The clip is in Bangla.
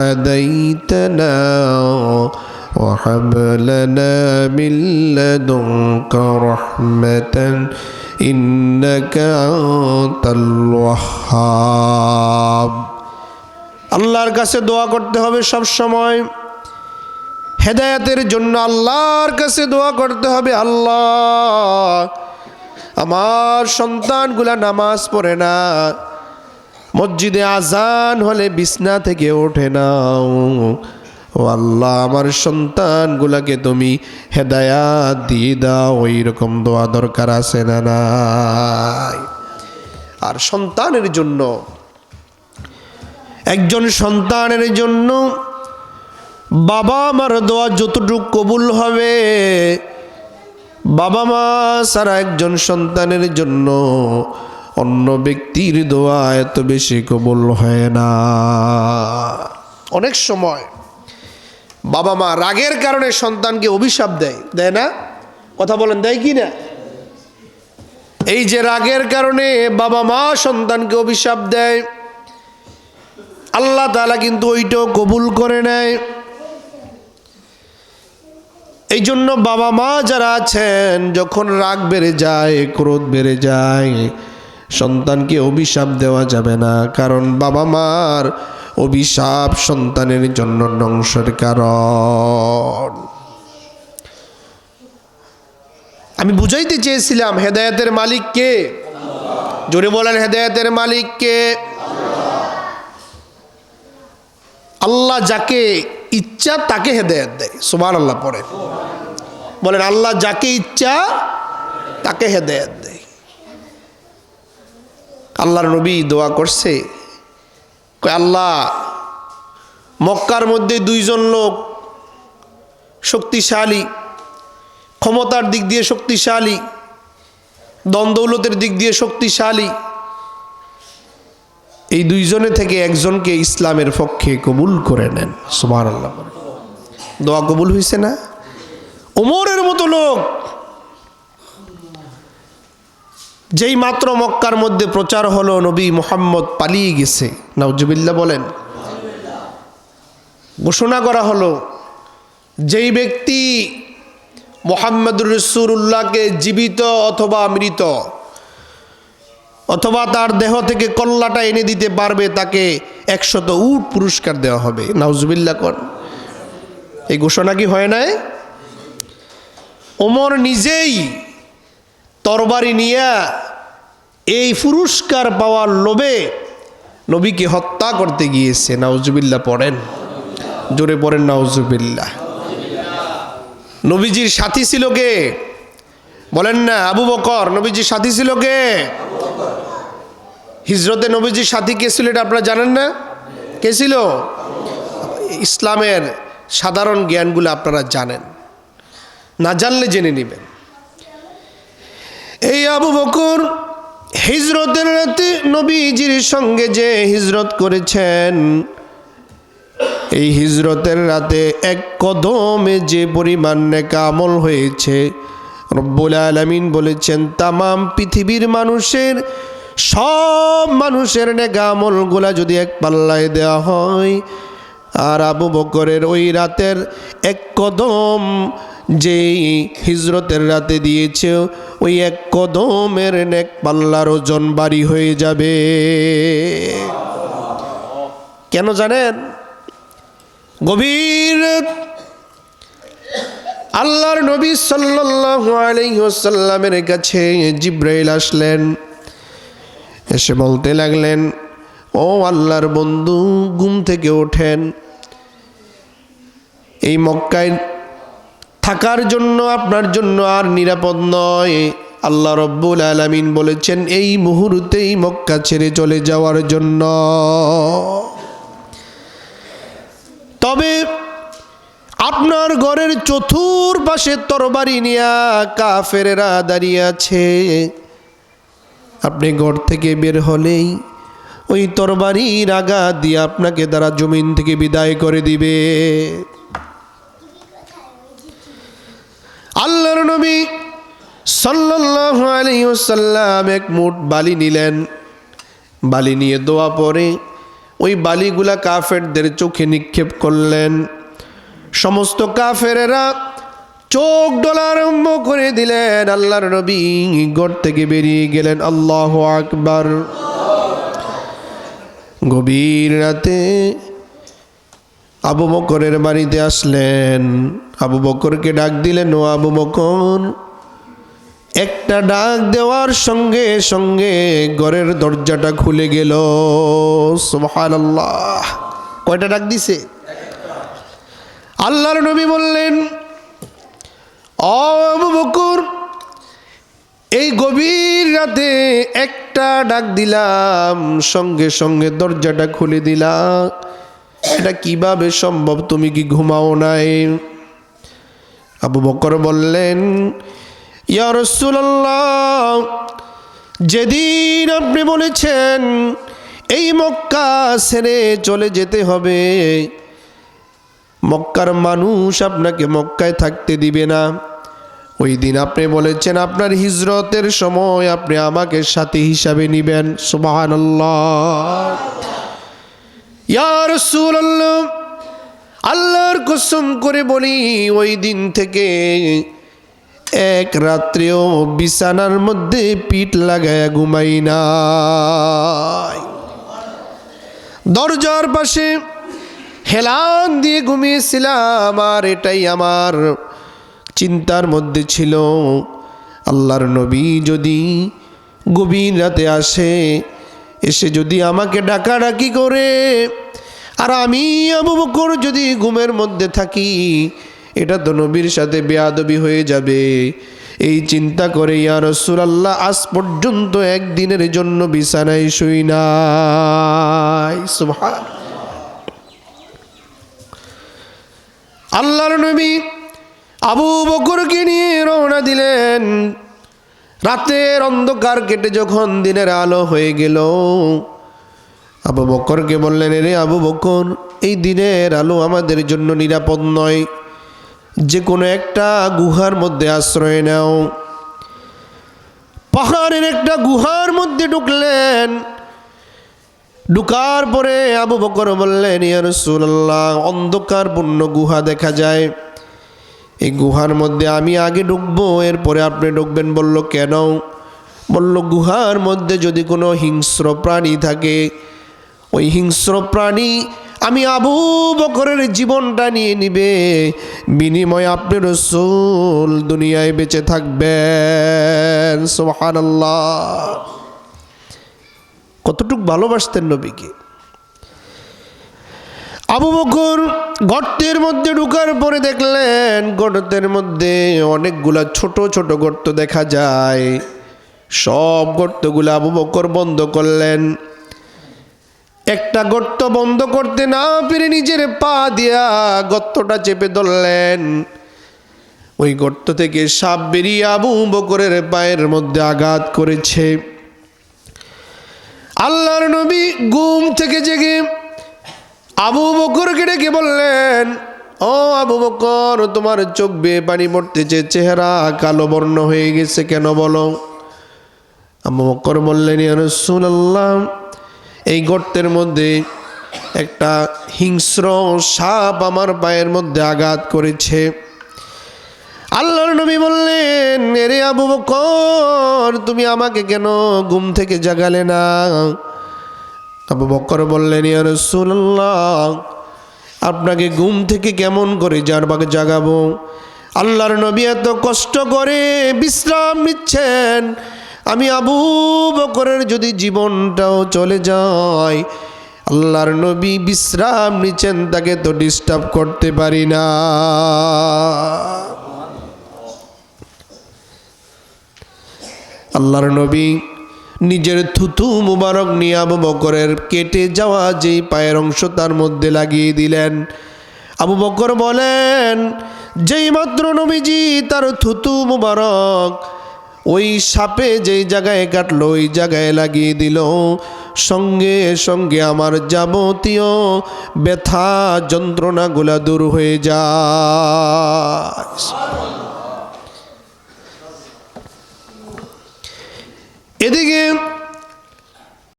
هديتنا وهب لنا من لدنك رحمة إنك أنت الوهاب আল্লাহর কাছে দোয়া করতে হবে সব সময় হেদায়াতের জন্য আল্লাহর কাছে দোয়া করতে হবে আল্লাহ আমার সন্তানগুলা নামাজ পড়ে না মসজিদে আজান হলে বিছনা থেকে ওঠে নাও ও আল্লাহ, আমার সন্তানগুলাকে তুমি হেদায়াত দিয়ে দাও ওই রকম দোয়া দরকার আছে না নাই? আর সন্তানের জন্য, একজন সন্তানের জন্য বাবা আমার দোয়া যতটুকু কবুল হবে, বাবা মা সারা একজন সন্তানের জন্য অন্য ব্যক্তির দোয়া এত বেশি কবুল হয় না। অনেক সময় বাবা মা রাগের কারণে সন্তানকে অভিশাপ দেয় দেয় না? কথা বলেন, দেয় কি না? এই যে রাগের কারণে বাবা মা সন্তানকে অভিশাপ দেয়, আল্লাহ তালা কিন্তু ওইটাও কবুল করে নেয়। এই জন্য বাবা মা যারা আছেন, যখন রাগ বেড়ে যায়, ক্রোধ বেড়ে যায় সন্তানকে অভিশাপ দেওয়া যাবে না, কারণ বাবা মার অভিশাপ সন্তানের জন্য ধ্বংসের কারণ। আমি বুঝাইতে চেয়েছিলাম, হেদায়তের মালিক কে? জোরে বলেন, হেদায়েতের মালিক কে? আল্লাহ যাকে ইচ্ছা তাকে হেদায়ত দেয় সুমান আল্লাহ পড়েন বলেন, আল্লাহ যাকে ইচ্ছা তাকে হেদায়ত দেয়। আল্লাহর নবী দোয়া করছে। আল্লাহ, মক্কার মধ্যে দুইজন লোক শক্তিশালী, ক্ষমতার দিক দিয়ে শক্তিশালী, দ্বন্দ্বলতের দিক দিয়ে শক্তিশালী, এই দুইজনে থেকে একজনকে ইসলামের পক্ষে কবুল করে নেন। সুমার আল্লাহ দোয়া কবুল হয়েছে না? ওমরের মতো লোক যেই মাত্র মক্কার মধ্যে প্রচার হলো, নবী মোহাম্মদ পালিয়ে গেছে। নাউজুবিল্লা বলেন, ঘোষণা করা হলো, যেই ব্যক্তি মোহাম্মদুর রসুল্লাহকে জীবিত অথবা মৃত, অথবা তার দেহ থেকে কল্লাটা এনে দিতে পারবে, তাকে একশত উট পুরস্কার দেওয়া হবে। নাউজুবিল্লা কর, এই ঘোষণা কি হয় নাই? ওমর নিজেই তরবারি নিয়ে এই পুরস্কার পাওয়ার লোভে নবীকে হত্যা করতে গিয়েছে। নাউজুবিল্লা পড়েন। জোরে পড়েন নাউজুবিল্লা নবীজির সাথী ছিল কে? বলেন না, আবু বকর। নবীজির সাথী ছিল কে? হিজরতে নবীজির সাথী কে ছিল এটা আপনারা জানেন না? কে ছিল? ইসলামের সাধারণ জ্ঞানগুলো আপনারা জানেন। না জানলে জেনে নেবেন। এই আবু বকর, হিজরতের রাতে নবীজির সঙ্গে যে হিজরত করেছেন, এই হিজরতের রাতে এক কদমে যে পরিমাণ নেকা আমল হয়েছে, রব্বুল আলমিন বলেছেন, তামাম পৃথিবীর মানুষের, সব মানুষের নেকা আমলগুলা যদি এক পাল্লায় দেওয়া হয়, আর আবু বকরের ওই রাতের এক কদম যেই হিজরতের রাতে দিয়েছে, ওই এক কদমের নেক পাল্লার ওজন বাড়ি হয়ে যাবে। কেন জানেন? গভীর আল্লাহর নবী ওয়াসাল্লামের কাছে জিব্রাইল আসলেন, এসে বলতে লাগলেন, ও আল্লাহর বন্ধু, ঘুম থেকে ওঠেন। এই মক্কায় থাকার জন্য, আপনার জন্য আর নিরাপদ নয়। আল্লাহ রব্বুল আলামিন বলেছেন, এই মুহূর্তেই মক্কা ছেড়ে চলে যাওয়ার জন্য। তবে আপনার ঘরের চতুর্পাশে তরবারি নিয়া কাফেরেরা দাঁড়িয়ে আছে। আপনি ঘর থেকে বের হলেই ওই তরবারির আগা দিয়ে আপনাকে তারা জমিন থেকে বিদায় করে দিবে আল্লাহর নবী সাল্লাল্লাহু আলাইহি ওয়াসাল্লাম এক মুঠ বালি নিলেন। বালি নিয়ে দোয়া পরে ওই বালিগুলা কাফেরদের চোখে নিক্ষেপ করলেন। সমস্ত কাফেরেরা চোখ ডোলা আরম্ভ করে দিলেন। আল্লাহর নবী গড় থেকে বেরিয়ে গেলেন। আল্লাহ আকবার। গভীর রাতে আবু বকরের বাড়িতে আসলেন। আবু বকরকে ডাক দিলেন, ও আবু বকর, একটা ডাক দেওয়ার সঙ্গে সঙ্গে ঘরের দরজাটা খুলে গেল। সুবহানাল্লাহ। কয়টা ডাক দিছে? আল্লাহর নবী বললেন, ও আবু বকর, এই গভীর রাতে একটা ডাক দিলাম, সঙ্গে সঙ্গে দরজাটা খুলে দিলাম। এটা কীভাবে সম্ভব? তুমি কি ঘুমাও নাই? আবু বকর বললেন, ইয়া রাসূলুল্লাহ, যেদিন আপনি বলেছেন, এই মক্কা ছেড়ে চলে যেতে হবে। মক্কার মানুষ আপনাকে মক্কায় থাকতে দিবে না। ওই দিন আপনি বলেছেন, আপনার হিজরতের সময় আপনি আমাকে সাথী হিসাবে নিবেন। সুবহানাল্লাহ। আল্লাহর কসম করে বলি, ওই দিন থেকে এক রাত্রেও বিছানার মধ্যে পিঠ লাগায় ঘুমাই নাই। দরজার পাশে হেলান দিয়ে ঘুমিয়েছিলাম, আর এটাই আমার চিন্তার মধ্যে ছিল। আল্লাহর নবী যদি গভীর রাতে আসে, এসে যদি আমাকে ডাকাডাকি করে আর আমি আবু বকর যদি ঘুমের মধ্যে থাকি, এটা তো নবীর সাথে বেয়াদবি হয়ে যাবে। এই চিন্তা করে, ইয়া রসুলাল্লাহ, আজ পর্যন্ত একদিনের জন্য বিছানায় শুই নাই। সুবহান আল্লাহর নবী আবু বকরকে নিয়ে রওনা দিলেন। রাতের অন্ধকার কেটে যখন দিনের আলো হয়ে গেল আবু বকরকে বললেন রে আবু বকর, এই দিনের আলো আমাদের জন্য নিরাপদ নয়। যে কোনো একটা গুহার মধ্যে আশ্রয় নাও। পাহাড়ের একটা গুহার মধ্যে ঢুকলেন। ঢুকার পরে আবু বকর বললেন, ইয়া রাসূলুল্লাহ, অন্ধকারপূর্ণ গুহা দেখা যায়। এই গুহার মধ্যে আমি আগে ঢুকবো, এরপরে আপনি ঢুকবেন। বলল, কেন? বলল, গুহার মধ্যে যদি কোনো হিংস্র প্রাণী থাকে ওই হিংস্র প্রাণী আমি আবু বকরের জীবনটা নিয়ে নিবে। বিনিময়ে আপনি রসুল দুনিয়ায় বেঁচে থাকবেন। সুবহানাল্লাহ। কতটুক ভালোবাসতেন নবীকে। আবু বকর গর্তের মধ্যে ঢুকার পরে দেখলেন গর্তের মধ্যে অনেকগুলা ছোট ছোট গর্ত দেখা যায়। সব গর্তগুলো আবু বকর বন্ধ করলেন। একটা গর্ত বন্ধ করতে না পেরে নিজের পা দিয়া গর্তটা চেপে ধরলেন। ওই গর্ত থেকে সাপ বেরিয়ে আবু বকরের পায়ের মধ্যে আঘাত করেছে। আল্লাহর নবী গুম থেকে জেগে আবু বকরকে ডেকে বললেন, ও আবু বকর, তোমার চোখ বেয়ে পানি পড়তেছে চেহারা কালো বর্ণ হয়ে গেছে কেন বলো? আবু বকর বললেন, ইয়া রাসূলুল্লাহ এই গর্তের মধ্যে একটা হিংস্র সাপ আমার পায়ের মধ্যে আঘাত করেছে। আল্লাহর নবী বললেন, এরে আবু বকর, তুমি আমাকে কেন ঘুম থেকে জাগালে না? আবু বকর বললেন, ইয়া রাসূলুল্লাহ, আপনাকে ঘুম থেকে কেমন করে জারবাকে জাগাবো? আল্লাহর নবী এত কষ্ট করে বিশ্রাম নিচ্ছেন। আমি আবু বকরের যদি জীবনটাও চলে যায়, আল্লাহর নবী বিশ্রাম নিচ্ছেন, তাকে তো ডিস্টার্ব করতে পারি না। আল্লাহর নবী নিজের থুতু মুবারক নিয়ে আবু বকরের কেটে যাওয়া যেই পায়ের অংশ তার মধ্যে লাগিয়ে দিলেন। আবু বকর বলেন যেই মাত্র নবীজি তার থুতু মুবারক ওই সাপে যেই জায়গায় কাটলো, ওই জায়গায় লাগিয়ে দিল। সঙ্গে সঙ্গে আমার যাবতীয় ব্যথা যন্ত্রণাগুলা দূর হয়ে যায়। এদিকে